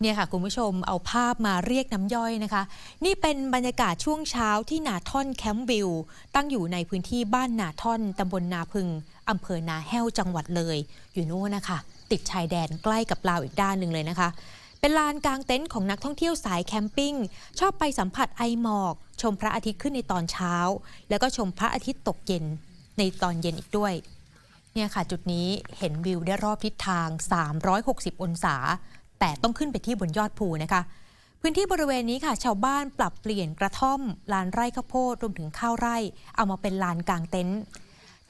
เนี่ยค่ะคุณผู้ชมเอาภาพมาเรียกน้ำย่อยนะคะ นี่เป็นบรรยากาศช่วงเช้าที่นาท่อนแคมป์วิว ตั้งอยู่ในพื้นที่บ้านนาท่อนตำบลนาพึงอำเภอนาแห้วจังหวัดเลย อยู่โน่นนะคะ ติดชายแดนใกล้กับลาวอีกด้านหนึ่งเลยนะคะ เป็นลานกลางเต็นท์ของนักท่องเที่ยวสายแคมปิ้ง ชอบไปสัมผัสไอหมอก ชมพระอาทิตย์ขึ้นในตอนเช้า แล้วก็ชมพระอาทิตย์ตกเย็นในตอนเย็นอีกด้วยเนี่ยค่ะจุดนี้เห็นวิวได้รอบทิศทาง 360 องศา แต่ต้องขึ้นไปที่บนยอดภูนะคะ พื้นที่บริเวณนี้ค่ะ ชาวบ้านปรับเปลี่ยนกระท่อม ลานไร่ข้าวโพดรวมถึงข้าวไร่ เอามาเป็นลานกลางเต็นท์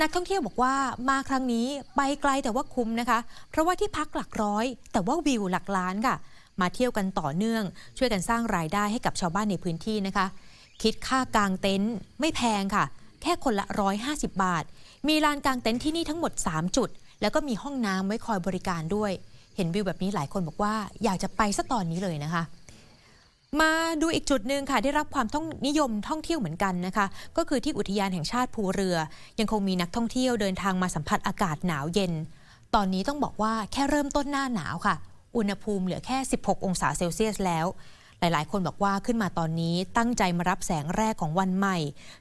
นักท่องเที่ยวบอกว่ามาครั้งนี้ไปไกลแต่ว่าคุ้มนะคะ เพราะว่าที่พักหลักร้อย แต่ว่าวิวหลักล้านค่ะ มาเที่ยวกันต่อเนื่อง ช่วยกันสร้างรายได้ให้กับชาวบ้านในพื้นที่นะคะ คิดค่ากางเต็นท์ไม่แพงค่ะ แค่คนละ 150 บาท มีลานกางเต็นท์ที่นี่ทั้งหมด 3 จุด แล้วก็มีห้องน้ำไว้คอยบริการด้วย เห็นวิวแบบนี้หลายคนบอกว่าอยากจะไปซะตอนนี้เลยนะคะ มาดูอีกจุดหนึ่งค่ะ ได้รับความท่องนิยมท่องเที่ยวเหมือนกันนะคะ ก็คือที่อุทยานแห่งชาติภูเรือ ยังคงมีนักท่องเที่ยวเดินทางมาสัมผัสอากาศหนาวเย็น ตอนนี้ต้องบอกว่าแค่เริ่มต้นหน้าหนาวค่ะ อุณหภูมิเหลือแค่ 16 องศาเซลเซียสแล้วหลาย ๆ คนบอกว่าขึ้นมาตอนนี้ตั้งใจมารับแสงแรกของวันใหม่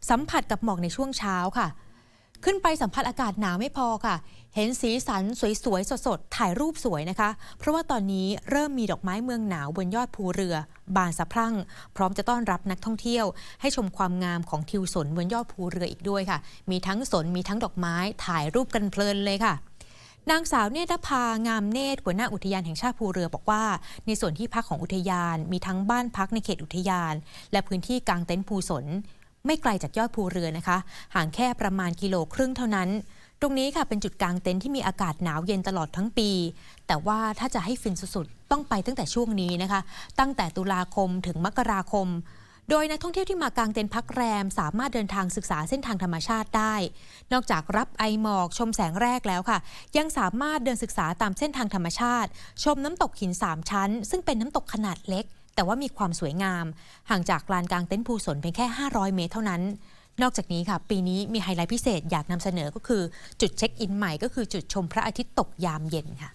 สัมผัสกับหมอกในช่วงเช้าค่ะ ขึ้นไปสัมผัสอากาศหนาวไม่พอค่ะ เห็นสีสันสวยๆ สดๆ ถ่ายรูปสวยนะคะ เพราะว่าตอนนี้เริ่มมีดอกไม้เมืองหนาวบนยอดภูเรือ บานสะพรั่ง พร้อมจะต้อนรับนักท่องเที่ยว ให้ชมความงามของทิวสนบนยอดภูเรืออีกด้วยค่ะ มีทั้งสนมีทั้งดอกไม้ถ่ายรูปกันเพลินเลยค่ะนางสาวเนตรภางามเนตรหัวหน้าอุทยานแห่งชาติภูเรือบอกว่า ในส่วนที่พักของอุทยานมีทั้งบ้านพักในเขตอุทยาน และพื้นที่กลางเต็นท์ภูสน ไม่ไกลจากยอดภูเรือนะคะ ห่างแค่ประมาณกิโลครึ่งเท่านั้น ตรงนี้ค่ะเป็นจุดกลางเต็นท์ที่มีอากาศหนาวเย็นตลอดทั้งปี แต่ว่าถ้าจะให้ฟินสุดๆ ต้องไปตั้งแต่ช่วงนี้นะคะ ตั้งแต่ตุลาคมถึงมกราคมโดยนักท่องเที่ยวที่มากางเต็นท์พักแรม สามารถเดินทางศึกษาเส้นทางธรรมชาติได้ นอกจากรับไอหมอกชมแสงแรกแล้วค่ะ ยังสามารถเดินศึกษาตามเส้นทางธรรมชาติ ชมน้ำตกหินสามชั้น ซึ่งเป็นน้ำตกขนาดเล็ก แต่ว่ามีความสวยงาม ห่างจากลานกลางเต็นท์ภูสนเพียงแค่ 500 เมตรเท่านั้น นอกจากนี้ค่ะ ปีนี้มีไฮไลท์พิเศษอยากนำเสนอก็คือ จุดเช็คอินใหม่ก็คือจุดชมพระอาทิตย์ตกยามเย็นค่ะ